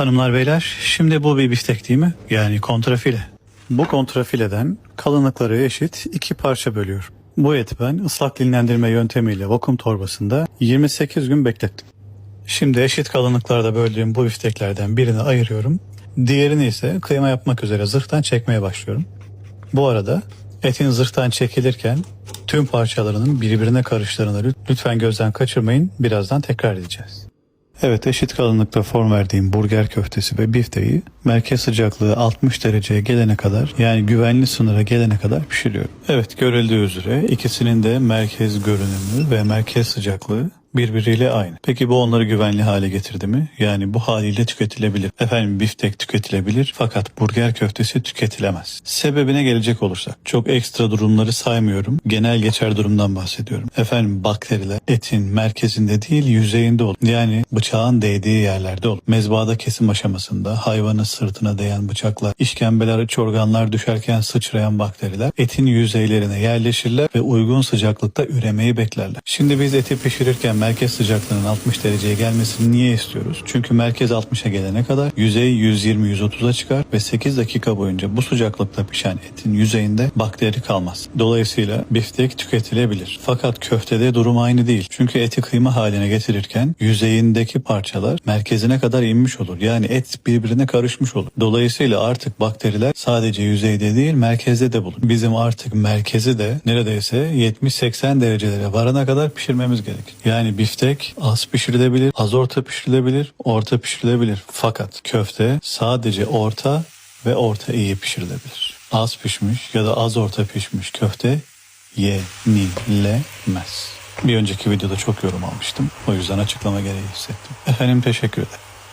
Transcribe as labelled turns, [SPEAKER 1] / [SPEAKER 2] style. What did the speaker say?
[SPEAKER 1] Hanımlar beyler şimdi bu bir biftek değil mi? Yani kontrafile. Bu kontrafileden kalınlıkları eşit iki parça bölüyorum. Bu eti ben ıslak dinlendirme yöntemiyle vakum torbasında 28 gün beklettim. Şimdi eşit kalınlıklarda böldüğüm bu bifteklerden birini ayırıyorum. Diğerini ise kıyma yapmak üzere zırhtan çekmeye başlıyorum. Bu arada etin zırhtan çekilirken tüm parçalarının birbirine karıştığını lüt- lütfen gözden kaçırmayın. Birazdan tekrar edeceğiz. Evet eşit kalınlıkta form verdiğim burger köftesi ve bifteyi merkez sıcaklığı 60 dereceye gelene kadar yani güvenli sınıra gelene kadar pişiriyorum. Evet görüldüğü üzere ikisinin de merkez görünümü ve merkez sıcaklığı birbiriyle aynı. Peki bu onları güvenli hale getirdi mi? Yani bu haliyle tüketilebilir. Efendim biftek tüketilebilir fakat burger köftesi tüketilemez. Sebebine gelecek olursak çok ekstra durumları saymıyorum. Genel geçer durumdan bahsediyorum. Efendim bakteriler etin merkezinde değil yüzeyinde olur. Yani bıçağın değdiği yerlerde olur. Mezbahada kesim aşamasında hayvanın sırtına değen bıçakla işkembeler iç organlar düşerken sıçrayan bakteriler etin yüzeylerine yerleşirler ve uygun sıcaklıkta üremeyi beklerler. Şimdi biz eti pişirirken merkez sıcaklığının 60 dereceye gelmesini niye istiyoruz? Çünkü merkez 60'a gelene kadar yüzey 120-130'a çıkar ve 8 dakika boyunca bu sıcaklıkta pişen etin yüzeyinde bakteri kalmaz. Dolayısıyla biftek tüketilebilir. Fakat köftede durum aynı değil. Çünkü eti kıyma haline getirirken yüzeyindeki parçalar merkezine kadar inmiş olur. Yani et birbirine karışmış olur. Dolayısıyla artık bakteriler sadece yüzeyde değil merkezde de bulunur. Bizim artık merkezi de neredeyse 70-80 derecelere varana kadar pişirmemiz gerekir. Yani biftek az pişirilebilir, az orta pişirilebilir, orta pişirilebilir. Fakat köfte sadece orta ve orta iyi pişirilebilir. Az pişmiş ya da az orta pişmiş köfte yenilemez. Bir önceki videoda çok yorum almıştım. O yüzden açıklama gereği hissettim. Efendim teşekkür ederim.